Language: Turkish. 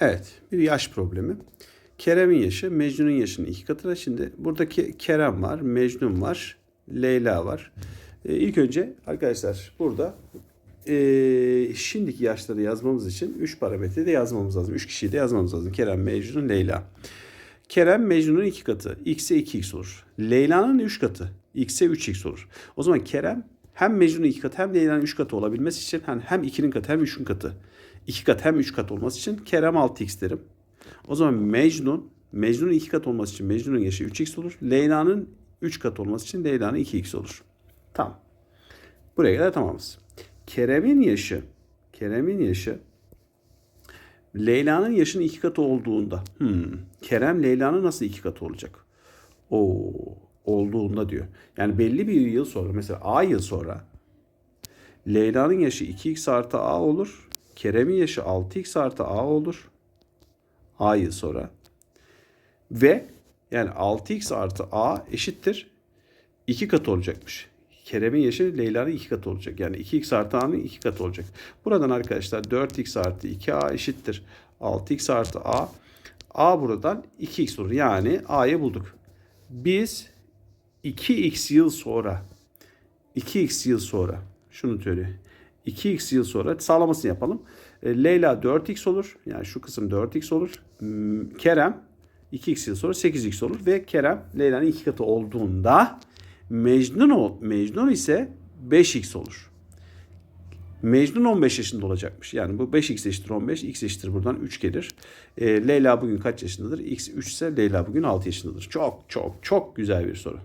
Evet, bir yaş problemi. Kerem'in yaşı Mecnun'un yaşının iki katı. Şimdi buradaki Kerem var, Mecnun var, Leyla var. Ee, ilk önce arkadaşlar burada ee, şimdiki yaşları yazmamız için 3 parametre de yazmamız lazım. 3 kişiyi de yazmamız lazım. Kerem, Mecnun, Leyla. Kerem Mecnun'un iki katı. X'e 2x olur. Leyla'nın 3 katı. X'e 3x olur. O zaman Kerem hem Mecnun'un iki katı hem Leyla'nın 3 katı olabilmesi için hem 2'nin katı hem 3'ün katı. 2 kat hem 3 kat olması için Kerem 6x derim. O zaman Mecnun, Mecnun'un 2 kat olması için Mecnun'un yaşı 3x olur. Leyla'nın 3 kat olması için Leyla'nın 2x olur. Tamam. Buraya kadar tamamız. Kerem'in yaşı, Kerem'in yaşı Leyla'nın yaşının iki katı olduğunda. Hmm, Kerem Leyla'nın nasıl iki katı olacak? O olduğunda diyor. Yani belli bir yıl sonra mesela A yıl sonra Leyla'nın yaşı 2x artı A olur. Kerem'in yaşı 6x artı A olur. A yıl sonra. Ve yani 6x artı A eşittir 2 katı olacakmış. Kerem'in yaşı Leyla'nın 2 katı olacak. Yani 2x artı A'nın 2 katı olacak. Buradan arkadaşlar 4x artı 2A eşittir 6x artı A. A buradan 2x olur. Yani A'yı bulduk. Biz 2x yıl sonra 2x yıl sonra şunu söyle 2x yıl sonra sağlamasını yapalım. E, Leyla 4x olur. Yani şu kısım 4x olur. Hmm, Kerem 2x yıl sonra 8x olur ve Kerem Leyla'nın iki katı olduğunda Mecnun ol, Mecnun ise 5x olur. Mecnun 15 yaşında olacakmış. Yani bu 5x eşittir 15, x eşittir buradan 3 gelir. E, Leyla bugün kaç yaşındadır? x 3 ise Leyla bugün 6 yaşındadır. Çok çok çok güzel bir soru.